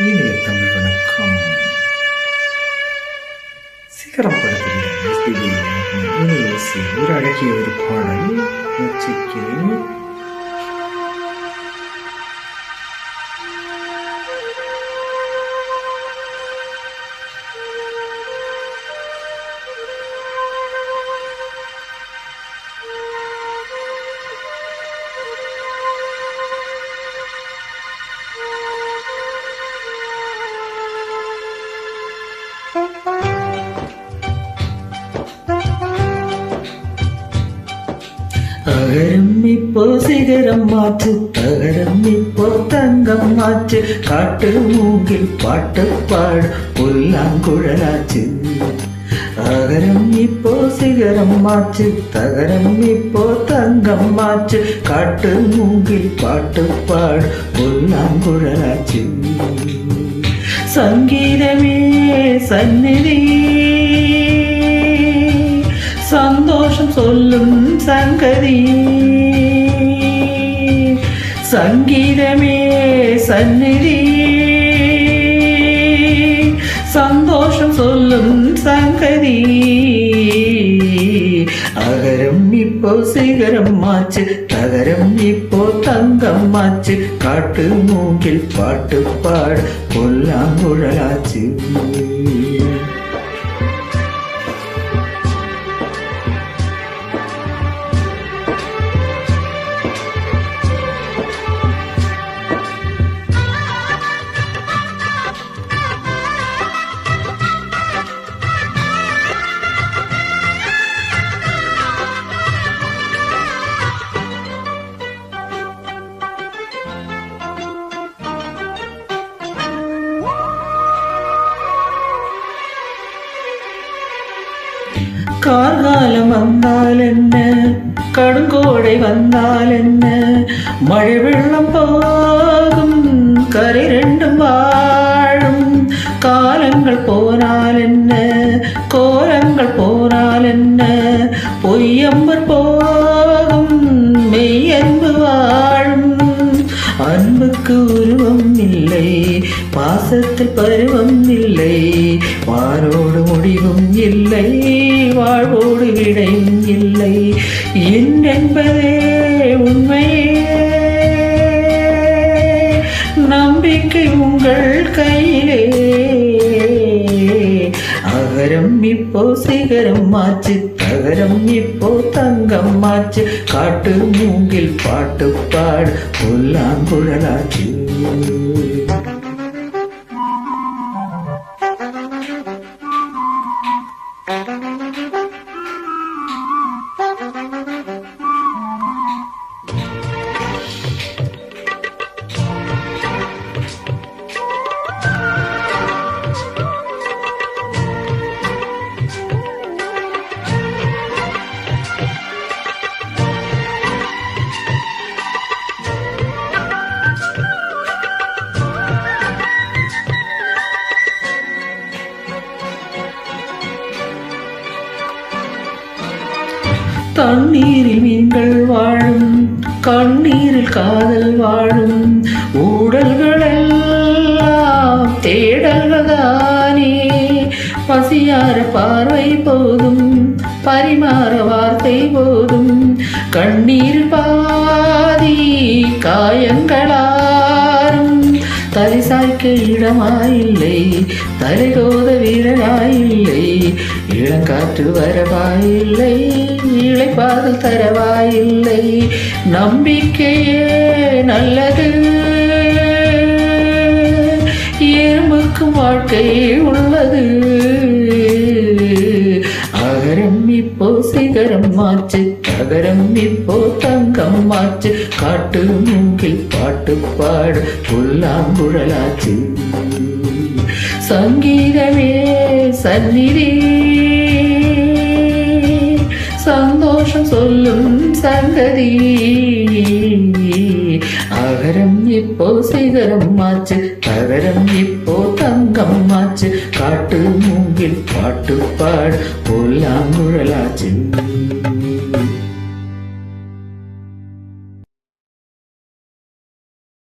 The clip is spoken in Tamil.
இனிய தமிழ் வணக்கம். சீக்கிரம் படத்தில் இனிய ஒரு அழகிய ஒரு பாடல் முயற்சிக்கிறேன் தகரம் இப்போ சிகரம் மாற்று தகரம் இப்போ தங்கம் மாற்று காட்டு மூங்கில் பாட்டு பாடு புல்லாங்குழலாச்சு. அகரம் இப்போ சிகரம் மாற்று தகரம் இப்போ தங்கம் மாற்று காட்டு மூங்கில் பாட்டு பாடு புல்லாங்குழலாச்சு. சங்கீதமே சந்நிதியே சொல்லும் சங்கதி. சங்கீதமே சந்நிதி. சந்தோஷம் சொல்லும் சங்கதி. அகரம் இப்போ சிகரம் மாச்சு தகரம் இப்போ தங்கம் மாச்சு காட்டு மூங்கில் பாட்டு பாடு பொல்லாங்குழலாச்சு வந்தால் என்ன கடுங்கோடை வந்தால் என்ன மழை வெள்ளம் போகும் கரை ரெண்டும் வாழும். காலங்கள் போனால் என்ன கோலங்கள் போனால் என்ன பொய்யம்பர் போகும் மெய்யன்பு வாழும். அன்புக்கு உருவம் இல்லை. பாசத்தில் பருவம் இல்லை. வாரோடு முடிவும் இல்லை. வாழ்வோடு விடையும் இல்லை. என்பதே உண்மையே. நம்பிக்கை உங்கள் கையிலே. அகரம் இப்போ சிகரம் மாச்சு நகரம் இப்போ தங்கம்மாச்சு. காட்டு மூங்கில் பாட்டு பாடு. புல்லாங்குழலாச்சு. தண்ணீரில் மீன்கள் வாழும் கண்ணீரில் காதல் வாழும். ஊடல்கள் எல்லாம் பசியார பார்வை போதும் பரிமாற வார்த்தை போதும். கண்ணீர் பாதி காயங்களா சாய்க்க இடமாயில்லை தலைகோத வீரனாயில்லை இளங்காற்று வரவாயில்லை இழைப்பாதல் தரவாயில்லை. நம்பிக்கையே நல்லது. எறும்புக்கும் வாழ்க்கையே உள்ளது. இப்போ சிகரம் மாச்சு தகரம் இப்போ தங்கம் மாச்சு காட்டு மூங்கில் பாட்டு பாடு புல்லாங்குழலாச்சு. சங்கீதமே சந்நிதி சந்தோஷம் சொல்லும் சங்கதி. அகரம் இப்போ சிகரம் மாச்சு தகரம் இப்போ தங்கம் ஆச்சு. காட்டு மூங்கில் பாட்டு பாடு. பொல்லாம் முழலாச்சு